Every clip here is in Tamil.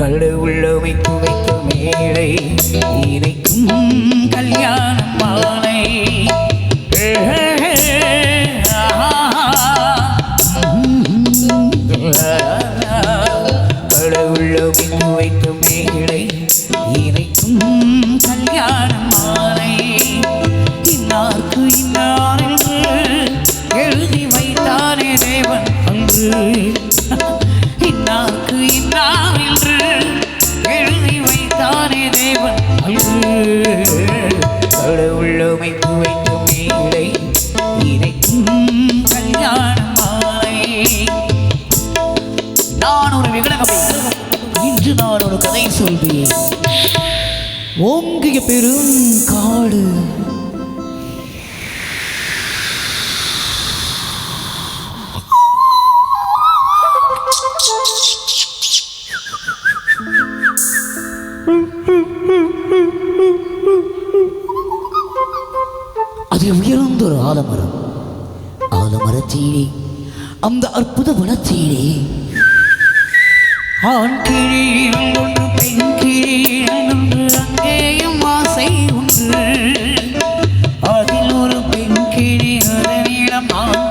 கடவுள் அமைத்து வைத்த மேடை. இணைக்கும் கல்யாண மாலை கடவுள் அமைத்து வைத்த மேடை. இணைக்கும் கல்யாண மாலை இன்னார்க்கு இன்னார் என்று எழுதி வைத்தானே தேவன் அன்று ஓங்கிய பெரும் காடு. அது உயர்ந்த ஒரு ஆலமரம் ஆலமரத்தீரே அந்த அற்புத வனத்தீரே ஆண் கிளி ஒன்று பெண் கிளி ஒன்று அங்கேயும் ஆசை உண்டு. அதில் ஒரு பெண் கிளி அதனிடம் ஆண்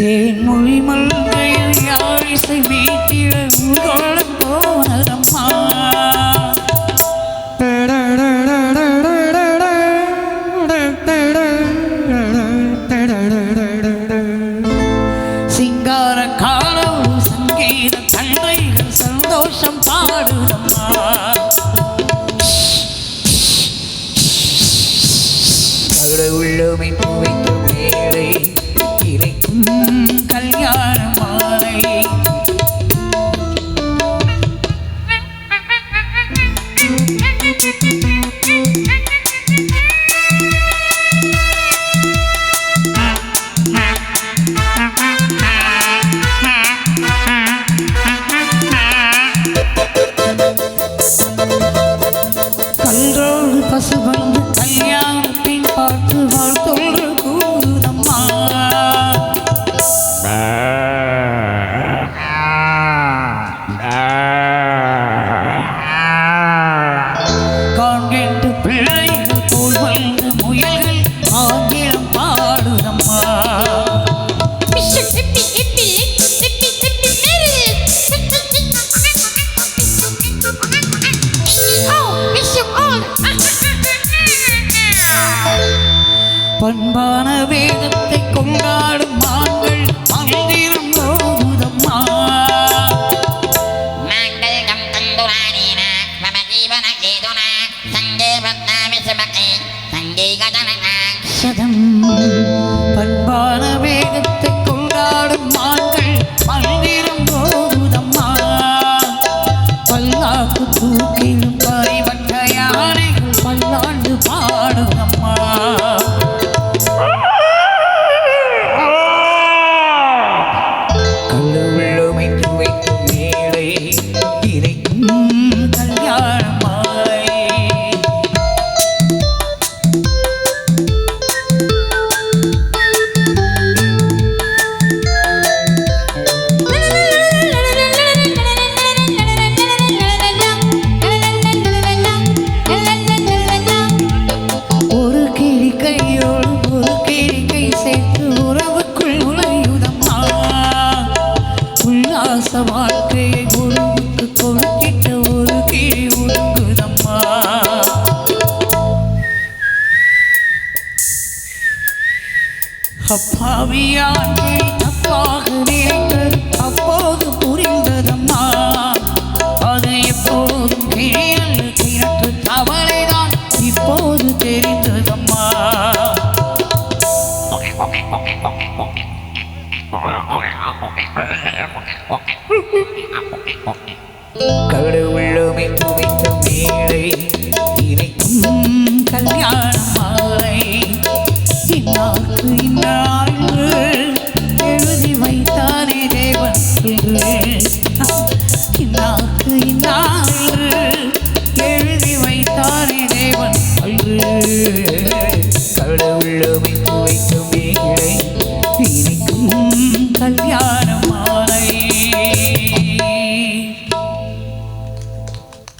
தேன்மொழி மல்கையில் யாழிசை மீட்டிட உள்கொள்ள போனதம்மா. சிங்கார காலம் சங்கீத தந்தைகள் சந்தோஷம் பாடுதம்மா. பிழை போல் வந்த முயல்கள் ஆங்கிலம் பாடுதம்மா. பண்பான வேதத்தை கொண்டாடும் அப்பாவியானே தப்பாக அப்போது புரிந்ததம்மா அது எப்போதும் கிணற்று தவளைதான் இப்போது தெரிந்ததம்மா. கடவுளமை குவித்த மேடை இணைக்கும் கல்யாணம் அன்று கடவுள் அமைத்து வைக்கும் மேடை